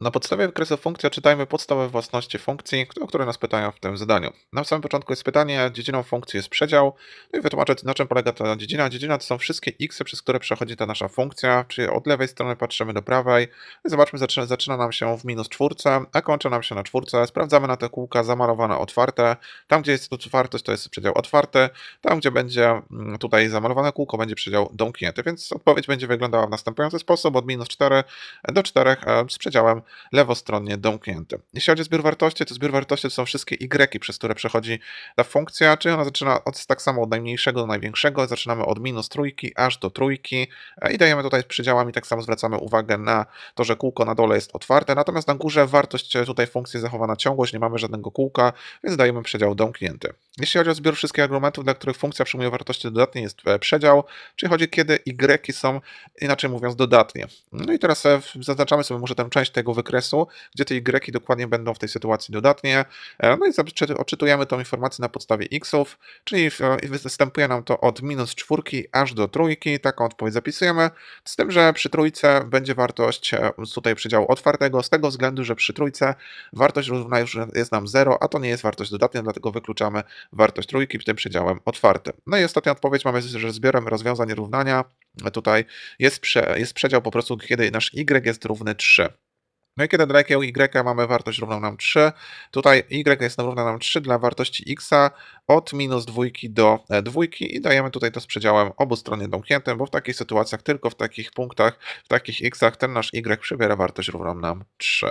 Na podstawie wykresu funkcji odczytajmy podstawowe własności funkcji, o które nas pytają w tym zadaniu. Na samym początku jest pytanie, dziedziną funkcji jest przedział. No i wytłumaczę, na czym polega ta dziedzina. Dziedzina to są wszystkie x, przez które przechodzi ta nasza funkcja, czyli od lewej strony patrzymy do prawej. Zobaczmy, zaczyna, zaczyna nam się w minus czwórce, a kończy nam się na czwórce. Sprawdzamy na te kółka zamalowane otwarte. Tam, gdzie jest otwartość, to jest przedział otwarty. Tam, gdzie będzie mm, tutaj zamalowane kółko, będzie przedział domknięty. Więc odpowiedź będzie wyglądała w następujący sposób. Od minus 4 do 4 e, z przedziałem lewostronnie domknięty. Jeśli chodzi o zbiór wartości, to zbiór wartości to są wszystkie y, przez które przechodzi ta funkcja, czyli ona zaczyna od, tak samo od najmniejszego do największego, zaczynamy od minus trójki aż do trójki e, i dajemy tutaj przedziałami, tak samo zwracamy uwagę na to, że kółko na dole jest otwarte, natomiast na górze wartość e, tutaj funkcji zachowana ciągłość, nie mamy żadnego kółka, więc dajemy przedział domknięty. Jeśli chodzi o zbiór wszystkich argumentów, dla których funkcja przyjmuje wartości dodatnie, jest e, przedział, czyli chodzi kiedy y są, inaczej mówiąc, dodatnie. No i teraz e, zaznaczamy sobie może tę część tego wykresu, gdzie te y dokładnie będą w tej sytuacji dodatnie. E, No i odczytujemy tą informację na podstawie xów, czyli występuje nam to od minus czwórki aż do trójki, taką odpowiedź zapisujemy, z tym, że przy trójce będzie wartość tutaj przedziału otwartego, z tego względu, że przy trójce wartość równa już jest nam 0, a to nie jest wartość dodatnia, dlatego wykluczamy wartość trójki tym przedziałem otwartym. No i ostatnia odpowiedź mamy, że zbiorem rozwiązań równania tutaj jest, prze, jest przedział po prostu, kiedy nasz y jest równy 3. No i kiedy dla jakiego y mamy wartość równą nam 3, tutaj y jest równa nam 3 dla wartości x od minus dwójki do e, dwójki i dajemy tutaj to z przedziałem obustronnie domkniętym, bo w takich sytuacjach, tylko w takich punktach, w takich xach ten nasz y przybiera wartość równą nam 3.